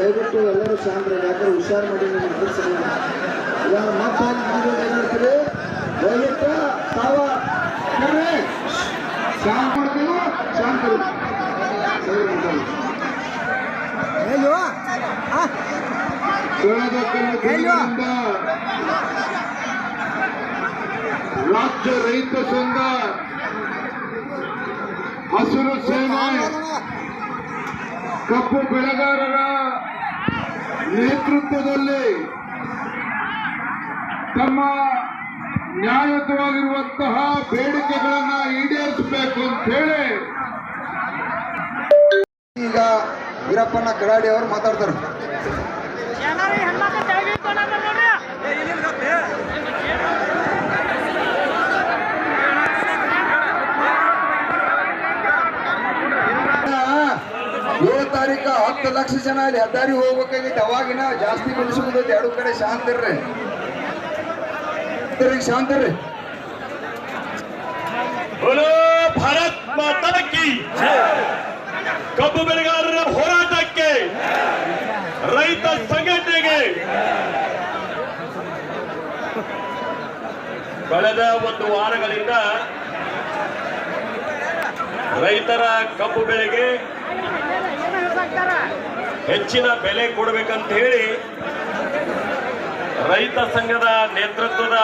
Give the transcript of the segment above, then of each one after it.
ದಯವಿಟ್ಟು ಎಲ್ಲರೂ ಶಾಂತ ಯಾಕಂದ್ರೆ ಹುಷಾರು ಮಾಡಿ ನಿಮ್ಗೆ ಎದುರಿಸಲ್ಲ ಇವಾಗ ಮತ್ತೆ ಏನಿರ್ತೀರಿ ದಯವಿಟ್ಟು ತಾವ. ಶಾಂತ ಮಾಡ್ತೀವಿ ಶಾಂತ ರಾಜ್ಯ ರೈತ ಸಂಘ ಹಸಿರು ಸೇನೆ ಕಪ್ಪು ಬೆಳೆಗಾರರ ನೇತೃತ್ವದಲ್ಲಿ ತಮ್ಮ ನ್ಯಾಯಯುತವಾಗಿರುವಂತಹ ಬೇಡಿಕೆಗಳನ್ನ ಈಡೇರಿಸಬೇಕು ಅಂತ ಹೇಳಿ ಈಗ ವೀರಪ್ಪನ ಕರಾಡಿ ಅವರು ಮಾತಾಡ್ತಾರೆ. ಹತ್ತು ಲಕ್ಷ ಜನ ಹೆದ್ದಾರಿ ಹೋಗ್ಬೇಕಾಗಿತ್ತು. ಅವಾಗಿನ ಜಾಸ್ತಿ ಬೆಳೆಸ್ಕೊಂಡೈತಿ ಎರಡು ಕಡೆ ಶಾಂತಿರ್ರಿ ಶಾಂತಿರ್ರಿ ಭಾರತ್ ಮಾತಾಡಕ್ಕಿ ಕಬ್ಬು ಬೆಳೆಗಾರರ ಹೋರಾಟಕ್ಕೆ ರೈತ ಸಂಘಟನೆಗೆ ಕಳೆದ ಒಂದು ವಾರಗಳಿಂದ ರೈತರ ಕಬ್ಬು ಬೆಳೆಗೆ ಹೆಚ್ಚಿನ ಬೆಲೆ ಕೊಡಬೇಕಂತ ಹೇಳಿ ರೈತ ಸಂಘದ ನೇತೃತ್ವದ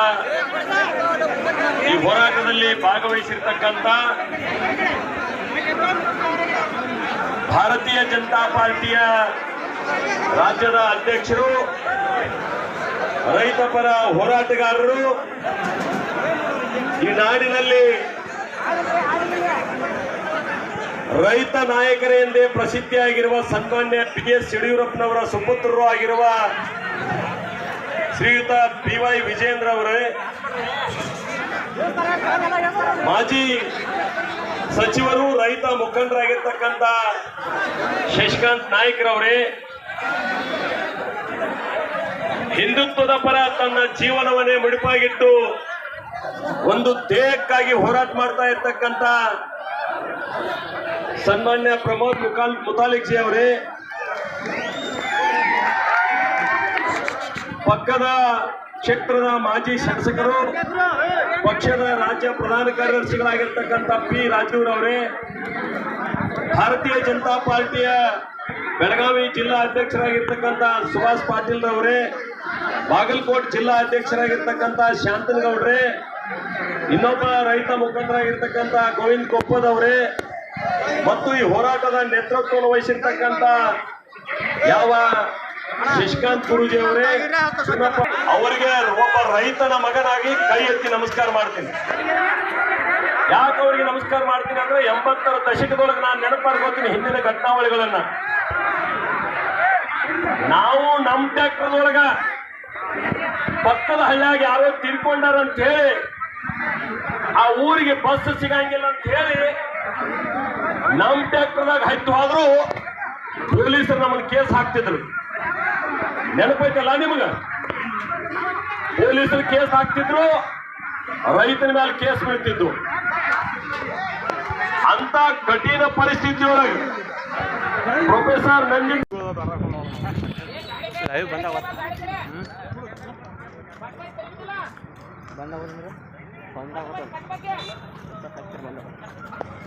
ಈ ಹೋರಾಟದಲ್ಲಿ ಭಾಗವಹಿಸಿರ್ತಕ್ಕಂಥ ಭಾರತೀಯ ಜನತಾ ಪಾರ್ಟಿಯ ರಾಜ್ಯದ ಅಧ್ಯಕ್ಷರು, ರೈತ ಪರ ಹೋರಾಟಗಾರರು, ಈ ನಾಡಿನಲ್ಲಿ ರೈತ ನಾಯಕರೇ ಎಂದೇ ಪ್ರಸಿದ್ಧಿಯಾಗಿರುವ ಸನ್ಮಾನ್ಯ ಪಿ ಎಸ್ ಯಡಿಯೂರಪ್ಪನವರ ಸುಪುತ್ರರು ಆಗಿರುವ ಶ್ರೀಯುತ ಪಿ ವೈ ವಿಜೇಂದ್ರ ಅವರೇ, ಮಾಜಿ ಸಚಿವರು, ರೈತ ಮುಖಂಡರಾಗಿರ್ತಕ್ಕಂಥ ಶಶಿಕಾಂತ್ ನಾಯ್ಕರವರೇ, ಹಿಂದುತ್ವದ ಪರ ತನ್ನ ಜೀವನವನ್ನೇ ಮುಡಿಪಾಗಿಟ್ಟು ಒಂದು ದೇಹಕ್ಕಾಗಿ ಹೋರಾಟ ಮಾಡ್ತಾ ಇರ್ತಕ್ಕಂಥ ಸನ್ಮಾನ್ಯ ಪ್ರಮೋದ್ ಮುಖಾಲ್ ಮುತಾಲಿಕ್ ಜಿ ಅವರೇ. ಪಕ್ಕದ ಕ್ಷೇತ್ರದ ಮಾಜಿ ಶಾಸಕರು, ಪಕ್ಷದ ರಾಜ್ಯ ಪ್ರಧಾನ ಕಾರ್ಯದರ್ಶಿಗಳಾಗಿರ್ತಕ್ಕಂಥ ಪಿ ರಾಜೀವ್ ಅವರೇ. ಭಾರತೀಯ ಜನತಾ ಪಾರ್ಟಿಯ ಬೆಳಗಾವಿ ಜಿಲ್ಲಾ ಅಧ್ಯಕ್ಷರಾಗಿರ್ತಕ್ಕಂಥ ಸುಭಾಷ್ ಪಾಟೀಲ್ ರವರೇ, ಬಾಗಲಕೋಟ್ ಜಿಲ್ಲಾ ಅಧ್ಯಕ್ಷರಾಗಿರ್ತಕ್ಕಂಥ ಶಾಂತನಗೌಡ್ರೆ ಇನ್ನೊಬ್ಬ ರೈತ ಮುಖಂಡರಾಗಿರ್ತಕ್ಕಂಥ ಗೋವಿಂದ್ ಕೊಪ್ಪದವರೇ ಮತ್ತು ಈ ಹೋರಾಟದ ನೇತೃತ್ವವನ್ನು ವಹಿಸಿರ್ತಕ್ಕಂಥ ಯಾವ ಶಶಿಕಾಂತ್ ಗುರೂಜಿ ಅವರೇ ಅವರಿಗೆ ಒಬ್ಬ ರೈತನ ಮಗನಾಗಿ ಕೈ ಎತ್ತಿ ನಮಸ್ಕಾರ ಮಾಡ್ತೀನಿ. ಯಾಕೆ ಅವರಿಗೆ ನಮಸ್ಕಾರ ಮಾಡ್ತೀನಿ ಅಂದ್ರೆ ಎಂಬತ್ತರ ದಶಕದೊಳಗೆ ನಾನು ನೆನಪಾಡ್ಕೋತೀನಿ ಹಿಂದಿನ ಘಟನಾವಳಿಗಳನ್ನ. ನಾವು ನಮ್ಮ ಟ್ಯಾಕ್ಟರ್ದೊಳಗ ಪಕ್ಕದ ಹಳ್ಳಿಯಾಗಿ ಯಾರೋ ತೀರ್ಕೊಂಡಾರ ಅಂತ ಹೇಳಿ ಆ ಊರಿಗೆ ಬಸ್ ಸಿಗಂಗಿಲ್ಲ ಅಂತ ಹೇಳಿ ನಮ್ಮ ಟ್ಯಾಕ್ಟರ್ದಾಗ ಹತ್ತು ಹೋದ್ರು ಪೊಲೀಸರು ನಮ್ಮನ್ನು ಕೇಸ್ ಹಾಕ್ತಿದ್ರು. ನೆನಪೈತಲ್ಲ ನಿಮಗ? ಪೊಲೀಸರು ಕೇಸ್ ಹಾಕ್ತಿದ್ರು ರೈತನ ಮೇಲೆ ಕೇಸ್ ಬೀಳ್ತಿದ್ರು ಅಂತ ಕಠಿಣ ಪರಿಸ್ಥಿತಿಯೊಳಗೆ ಪ್ರೊಫೆಸರ್ ನಂಜಿ ಲೈವ್ ಬಂದಾವ. ಬಂದಾವ ಬಂದಾವ